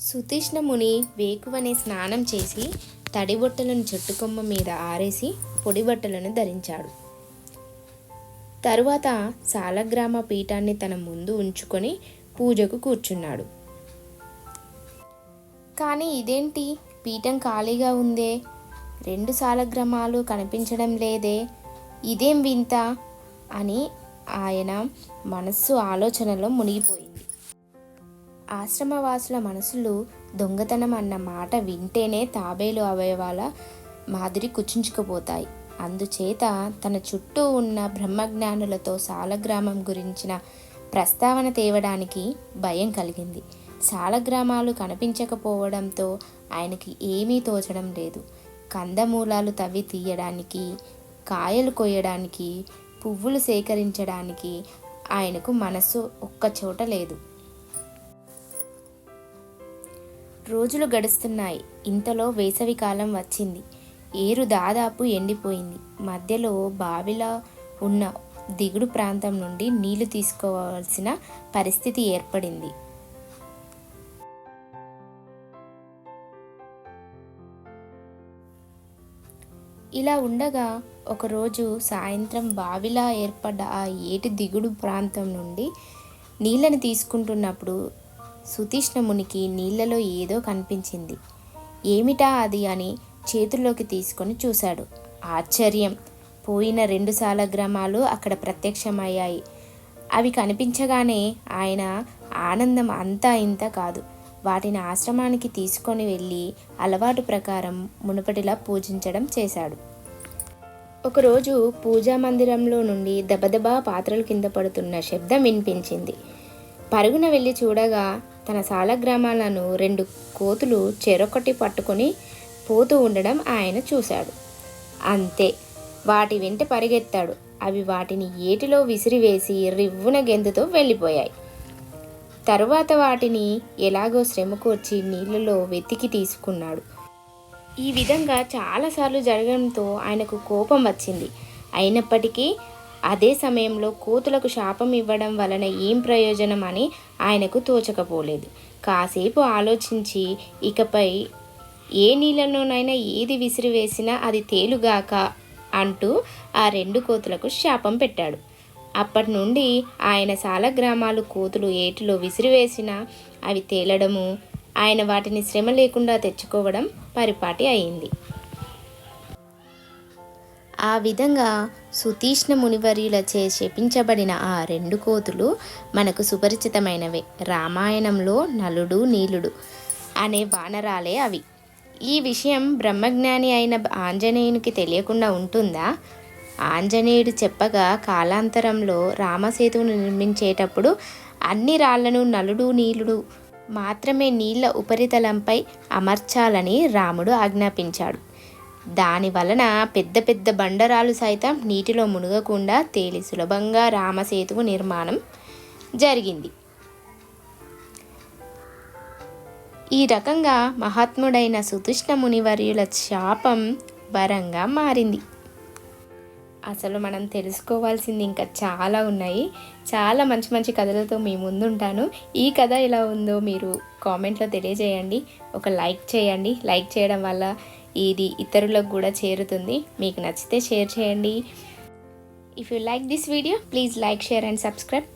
సుతీష్ణ ముని వేకువనే స్నానం చేసి తడి బట్టలను చెట్టుకొమ్మ మీద ఆరేసి పొడి బట్టలను ధరించాడు. తరువాత సాలగ్రామ పీఠాన్ని తన ముందు ఉంచుకొని పూజకు కూర్చున్నాడు. కానీ ఇదేంటి? పీఠం ఖాళీగా ఉందే? రెండు సాలగ్రామాలు కనిపించడం లేదే? ఇదేం వింత? అని ఆయన మనస్సు ఆలోచనలో మునిగిపోయింది ఆశ్రమవాసుల మనసులు దొంగతనం అన్న మాట వింటేనే తాబేలు అవయవాల మాదిరి కుచించుకుపోతాయి. అందుచేత తన చుట్టూ ఉన్న బ్రహ్మజ్ఞానులతో సాలగ్రామం గురించిన ప్రస్తావన తేవడానికి భయం కలిగింది. సాలగ్రామాలు కనిపించకపోవడంతో ఆయనకి ఏమీ తోచడం లేదు. కందమూలాలు తవ్వి తీయడానికి కాయలు కొయ్యడానికి పువ్వులు సేకరించడానికి ఆయనకు మనసు ఒక్కచోట లేదు. రోజులు గడుస్తున్నాయి. ఇంతలో వేసవికాలం వచ్చింది. ఏరు దాదాపు ఎండిపోయింది. మధ్యలో బావిలో ఉన్న దిగుడు ప్రాంతం నుండి నీళ్ళు తీసుకోవాల్సిన పరిస్థితి ఏర్పడింది. ఇలా ఉండగా ఒకరోజు సాయంత్రం బావిలా ఏర్పడ్డ ఆ ఏటి దిగుడు ప్రాంతం నుండి నీళ్ళని తీసుకుంటున్నప్పుడు సుతీష్ణ మునికి నీళ్ళలో ఏదో కనిపించింది. ఏమిటా అది అని చేతుల్లోకి తీసుకొని చూశాడు. ఆశ్చర్యం! పోయిన రెండు సాలగ్రామాలు అక్కడ ప్రత్యక్షమయ్యాయి. అవి కనిపించగానే ఆయన ఆనందం అంతా ఇంత కాదు. వాటిని ఆశ్రమానికి తీసుకొని వెళ్ళి అలవాటు ప్రకారం మునుపటిలా పూజించడం చేశాడు. ఒకరోజు పూజా మందిరంలో నుండి దబదబా పాత్రలు కింద పడుతున్న శబ్దం వినిపించింది. పరుగున వెళ్ళి చూడగా తన సాలగ్రామాలను రెండు కోతులు చెరొకటి పట్టుకొని పోతూ ఉండడం ఆయన చూశాడు. అంతే వాటి వెంట పరిగెత్తాడు. అవి వాటిని ఏటిలో విసిరివేసి రివ్వున గెంతుతో వెళ్ళిపోయాయి. తరువాత వాటిని ఎలాగో శ్రమకూర్చి నీళ్ళలో వెతికి తీసుకున్నాడు. ఈ విధంగా చాలాసార్లు జరగడంతో ఆయనకు కోపం వచ్చింది. అయినప్పటికీ అదే సమయంలో కోతులకు శాపం ఇవ్వడం వలన ఏం ప్రయోజనం అని ఆయనకు తోచకపోలేదు. కాసేపు ఆలోచించి ఇకపై ఏ నీళ్ళలోనైనా ఏది విసిరివేసినా అది తేలుగాక అంటూ ఆ రెండు కోతులకు శాపం పెట్టాడు. అప్పటి నుండి ఆయన సాలగ్రామాలు కోతులు ఏటిలో విసిరివేసినా అవి తేలడము ఆయన వాటిని శ్రమ లేకుండా తెచ్చుకోవడం పరిపాటి అయింది. ఆ విధంగా సుతీష్ణ మునివర్యులచే శపించబడిన ఆ రెండు కోతులు మనకు సుపరిచితమైనవే. రామాయణంలో నలుడు నీలుడు అనే వానరాలే అవి. ఈ విషయం బ్రహ్మజ్ఞాని అయిన ఆంజనేయునికి తెలియకుండా ఉంటుందా? ఆంజనేయుడు చెప్పగా కాలాంతరంలో రామసేతువును నిర్మించేటప్పుడు అన్ని రాళ్ళను నలుడు నీలుడు మాత్రమే నీళ్ళ ఉపరితలంపై అమర్చాలని రాముడు ఆజ్ఞాపించాడు. దాని వలన పెద్ద పెద్ద బండరాలు సైతం నీటిలో మునగకుండా తేలి సులభంగా రామసేతువు నిర్మాణం జరిగింది. ఈ రకంగా మహాత్ముడైన సుతృష్ణ మునివర్యుల శాపం వరంగా మారింది. అసలు మనం తెలుసుకోవాల్సింది ఇంకా చాలా ఉన్నాయి. చాలా మంచి మంచి కథలతో మీ ముందుంటాను. ఈ కథ ఎలా ఉందో మీరు కామెంట్లో తెలియజేయండి. ఒక లైక్ చేయండి. లైక్ చేయడం వల్ల ఇది ఇతరులకు కూడా చేరుతుంది. మీకు నచ్చితే షేర్ చేయండి. If you like this video please like share and subscribe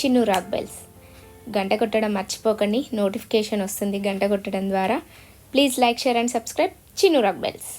Chinnu rock bells గంట కొట్టడం మర్చిపోకండి. నోటిఫికేషన్ వస్తుంది గంట కొట్టడం ద్వారా. Please like share and subscribe Chinnu rock bells